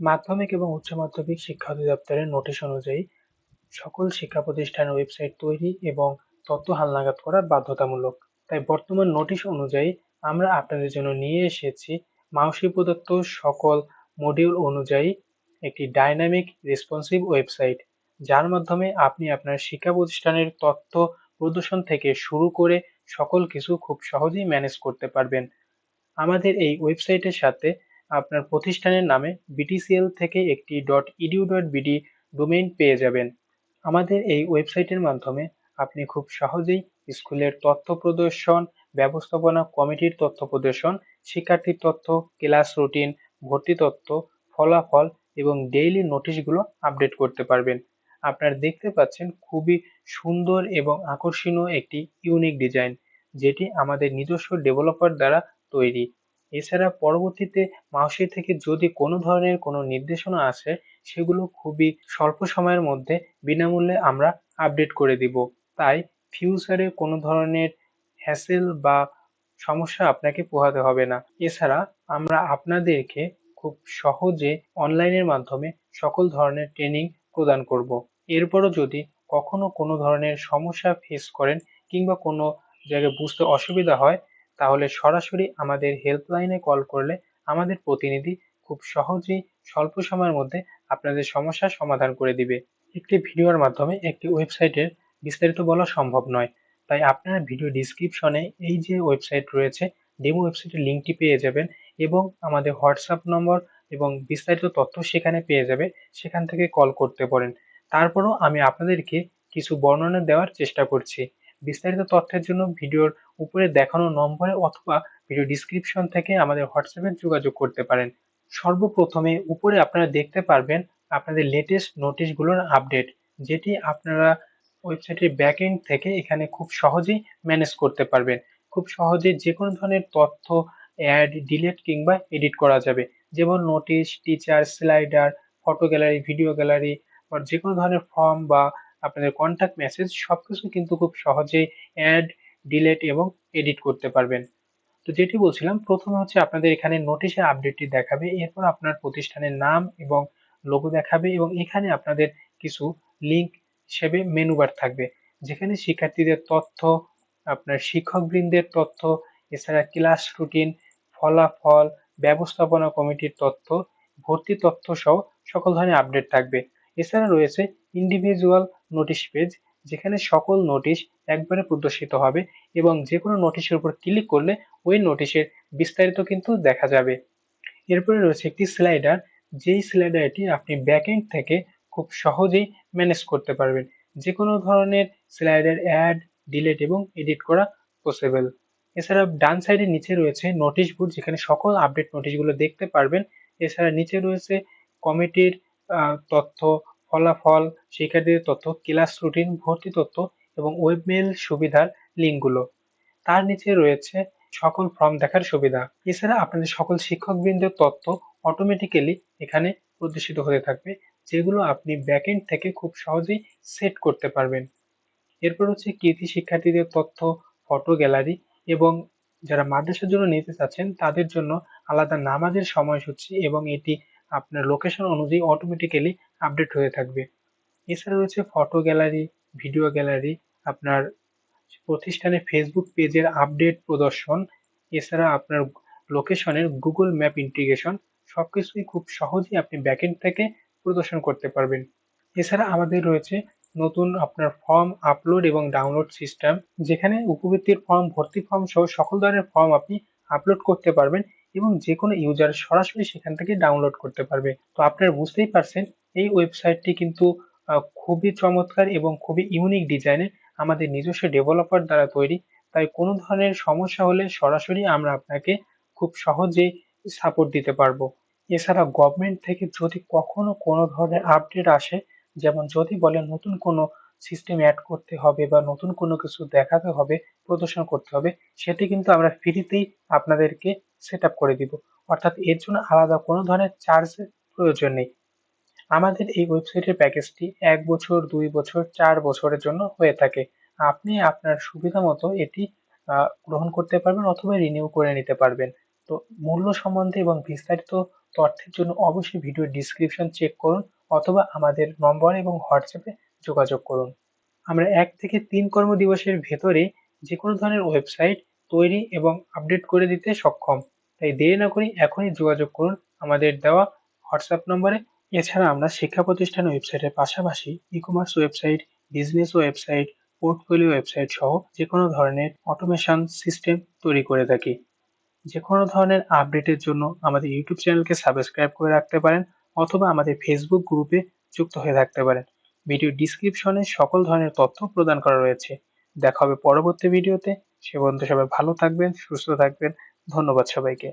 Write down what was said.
মাধ্যমিক এবং উচ্চ মাধ্যমিক শিক্ষা অধিদপ্তরের নোটিশ অনুযায়ী সকল শিক্ষা প্রতিষ্ঠানের ওয়েবসাইট তৈরি এবং তথ্য হালনাগাদ করা বাধ্যতামূলক। তাই বর্তমান নোটিশ অনুযায়ী আমরা আপনাদের জন্য নিয়ে এসেছি মাউসি প্রদত্ত সকল মডিউল অনুযায়ী একটি ডাইনামিক রেসপন্সিভ ওয়েবসাইট যার মাধ্যমে আপনি আপনার শিক্ষা প্রতিষ্ঠানের তথ্য প্রদর্শন থেকে শুরু করে সকল কিছু খুব সহজেই ম্যানেজ করতে পারবেন। আমাদের এই ওয়েবসাইটের সাথে আপনার প্রতিষ্ঠানের নামে বিটিসিএল থেকে একটি. Dot edu dot BD domain পেয়ে যাবেন। আমাদের এই ওয়েবসাইটের মাধ্যমে আপনি খুব সহজেই স্কুলের তথ্য প্রদর্শন, ব্যবস্থাপনা কমিটির তথ্য প্রদর্শন, শিক্ষার্থীর তথ্য, ক্লাস রুটিন, ভর্তি তথ্য, ফলাফল এবং ডেইলি নোটিশগুলো আপডেট করতে পারবেন। আপনারা দেখতে পাচ্ছেন খুবই সুন্দর এবং আকর্ষণীয় একটি ইউনিক ডিজাইন, যেটি আমাদের নিজস্ব ডেভেলপার দ্বারা তৈরি। এছাড়া পরবর্তীতে মাউসি থেকে যদি কোনো ধরনের কোনো নির্দেশনা আসে, সেগুলো খুবই স্বল্প সময়ের মধ্যে বিনামূল্যে আমরা আপডেট করে দিব। তাই ফিউচারে কোনো ধরনের হ্যাসেল বা সমস্যা আপনাকে পোহাতে হবে না। এছাড়া আমরা আপনাদেরকে খুব সহজে অনলাইনের মাধ্যমে সকল ধরনের ট্রেনিং প্রদান করব। এরপরও যদি কখনো কোনো ধরনের সমস্যা ফেস করেন কিংবা কোনো জায়গায় বুঝতে অসুবিধা হয় তাহলে সরাসরি আমাদের হেল্পলাইনে কল করলে আমাদের প্রতিনিধি খুব সহজেই স্বল্প সময়ের মধ্যে আপনাদের সমস্যার সমাধান করে দিবে। একটি ভিডিওর মাধ্যমে একটি ওয়েবসাইটের বিস্তারিত বলা সম্ভব নয়। তাই আপনারা ভিডিও ডিসক্রিপশনে এই যে ওয়েবসাইট রয়েছে ডেমো ওয়েবসাইটের লিঙ্কটি পেয়ে যাবেন এবং আমাদের হোয়াটসঅ্যাপ নম্বর এবং বিস্তারিত তথ্য সেখানে পেয়ে যাবে, সেখান থেকে কল করতে পারেন। তারপরও আমি আপনাদেরকে কিছু বর্ণনা দেওয়ার চেষ্টা করছি। বিস্তারিত তথ্যের জন্য ভিডিওর উপরে দেখানো নম্বরে অথবা ভিডিও ডিসক্রিপশন থেকে আমাদের হোয়াটসঅ্যাপে যোগাযোগ করতে পারেন। সর্বপ্রথমে উপরে আপনারা দেখতে পারবেন আপনাদের লেটেস্ট নোটিশগুলোর আপডেট যেটি আপনারা ওয়েবসাইটের ব্যাকএন্ড থেকে এখানে খুব সহজেই ম্যানেজ করতে পারবেন। খুব সহজে যে কোনো ধরনের তথ্য অ্যাড ডিলিট কিংবা এডিট করা যাবে। যেমন notice teacher slider photo gallery video gallery বা যে কোনো ধরনের ফর্ম বা আপনাদের কন্ট্যাক্ট মেসেজ সব কিছু কিন্তু খুব সহজেই অ্যাড ডিলেট এবং এডিট করতে পারবেন। তো যেটি বলছিলাম, প্রথমে হচ্ছে আপনাদের এখানে নোটিশের আপডেটটি দেখাবে, এরপর আপনার প্রতিষ্ঠানের নাম এবং লোগো দেখাবে এবং এখানে আপনাদের কিছু লিঙ্ক হিসেবে মেনু বার থাকবে। যেখানে শিক্ষার্থীদের তথ্য, আপনার শিক্ষকবৃন্দের তথ্য, এছাড়া ক্লাস রুটিন ফলাফল, ব্যবস্থাপনা কমিটির তথ্য, ভর্তি তথ্য সহ সকল ধরনের আপডেট থাকবে। এছাড়া রয়েছে ইন্ডিভিজুয়াল নোটিশ পেজ যেখানে সকল নোটিশ একবারে প্রদর্শিত হবে এবং যে কোনো নোটিশের উপর ক্লিক করলে ওই নোটিশের বিস্তারিত কিন্তু দেখা যাবে। এরপরে রয়েছে একটি স্লাইডার যেই স্লাইডারটি আপনি ব্যাকএন্ড থেকে খুব সহজেই ম্যানেজ করতে পারবেন। যে কোনো ধরনের স্লাইডার অ্যাড ডিলেট এবং এডিট করা পসিবল এছাড়া ডান সাইডের নিচে রয়েছে নোটিশ বোর্ড যেখানে সকল আপডেট নোটিশগুলো দেখতে পারবেন। এছাড়া নিচে রয়েছে কমিটির তথ্য ফলাফল, শিক্ষার্থীদের তথ্য, ক্লাস রুটিন, ভর্তি তথ্য এবং ওয়েবমেল সুবিধার লিঙ্কগুলো। তার নিচে রয়েছে সকল ফর্ম দেখার সুবিধা। এছাড়া আপনাদের সকল শিক্ষকবৃন্দের তথ্য অটোমেটিক্যালি এখানে প্রদর্শিত হতে থাকবে, যেগুলো আপনি ব্যাকএন্ড থেকে খুব সহজেই সেট করতে পারবেন। এরপর হচ্ছে কৃতি শিক্ষার্থীদের তথ্য ফটো গ্যালারি এবং যারা মাদ্রাসার জন্য নিতে চাচ্ছেন তাদের জন্য আলাদা নামাজের সময়সূচি এবং এটি আপনার লোকেশন অনুযায়ী অটোমেটিক্যালি আপডেট হয়ে থাকবে। এছাড়া রয়েছে ফটো গ্যালারি ভিডিও গ্যালারি আপনার প্রতিষ্ঠানের ফেসবুক পেজের আপডেট প্রদর্শন, এছাড়া আপনার লোকেশনের গুগল ম্যাপ ইন্টিগ্রেশন সব কিছুই খুব সহজেই আপনি ব্যাকএন্ড থেকে প্রদর্শন করতে পারবেন। এছাড়া আমাদের রয়েছে নতুন আপনার ফর্ম আপলোড এবং ডাউনলোড সিস্টেম যেখানে উপবৃত্তির ফর্ম ভর্তি ফর্ম সহ সকল ধরনের ফর্ম আপনি আপলোড করতে পারবেন। এবং যে কোনো ইউজার সরাসরি সেখান থেকে ডাউনলোড করতে পারবে। তো আপনারা বুঝতেই পারছেন, এই ওয়েবসাইটটি কিন্তু খুবই চমৎকার এবং খুবই ইউনিক ডিজাইনের আমাদের নিজস্ব ডেভেলপার দ্বারা তৈরি। তাই কোনো ধরনের সমস্যা হলে সরাসরি আমরা আপনাকে খুব সহজেই সাপোর্ট দিতে পারব। এছাড়া গভর্নমেন্ট থেকে যদি কখনো কোনো ধরনের আপডেট আসে, যেমন যদি বলে নতুন কোনো সিস্টেম অ্যাড করতে হবে বা নতুন কোনো কিছু দেখাতে হবে, প্রদর্শন করতে হবে, সেটি কিন্তু আমরা ফ্রিতেই আপনাদেরকে সেট করে দিব। অর্থাৎ এর জন্য আলাদা কোনো ধরনের চার্জের প্রয়োজন নেই। আমাদের এই ওয়েবসাইটের প্যাকেজটি এক বছর, দুই বছর, চার বছরের জন্য হয়ে থাকে। আপনি আপনার সুবিধা মতো এটি গ্রহণ করতে পারবেন অথবা রিনিউ করে নিতে পারবেন। তো মূল্য সম্বন্ধে এবং বিস্তারিত তথ্যের জন্য অবশ্যই ভিডিও ডিসক্রিপশন চেক করুন অথবা আমাদের নম্বর এবং হোয়াটসঅ্যাপে যোগাযোগ করুন। আমরা এক থেকে তিন কর্মদিবসের ভেতরে যে কোনো ধরনের ওয়েবসাইট তৈরি এবং আপডেট করে দিতে সক্ষম। তাই দেরি না করে এখনই যোগাযোগ করুন আমাদের দেওয়া হোয়াটসঅ্যাপ নম্বরে। এছাড়া আমরা শিক্ষা প্রতিষ্ঠান ওয়েবসাইটের পাশাপাশি e commerce website business website portfolio website সহ যে কোনো ধরনের অটোমেশন সিস্টেম তৈরি করে থাকি। যে কোনো ধরনের আপডেটের জন্য আমাদের ইউটিউব চ্যানেলকে সাবস্ক্রাইব করে রাখতে পারেন অথবা আমাদের ফেসবুক গ্রুপে যুক্ত হয়ে থাকতে পারেন। ভিডিও ডিসক্রিপশনে সকল ধরনের তথ্য প্রদান করা রয়েছে। দেখা হবে পরবর্তী ভিডিওতে সে পর্যন্ত সবাই ভালো থাকবেন সুস্থ থাকবেন। ধন্যবাদ সবাইকে।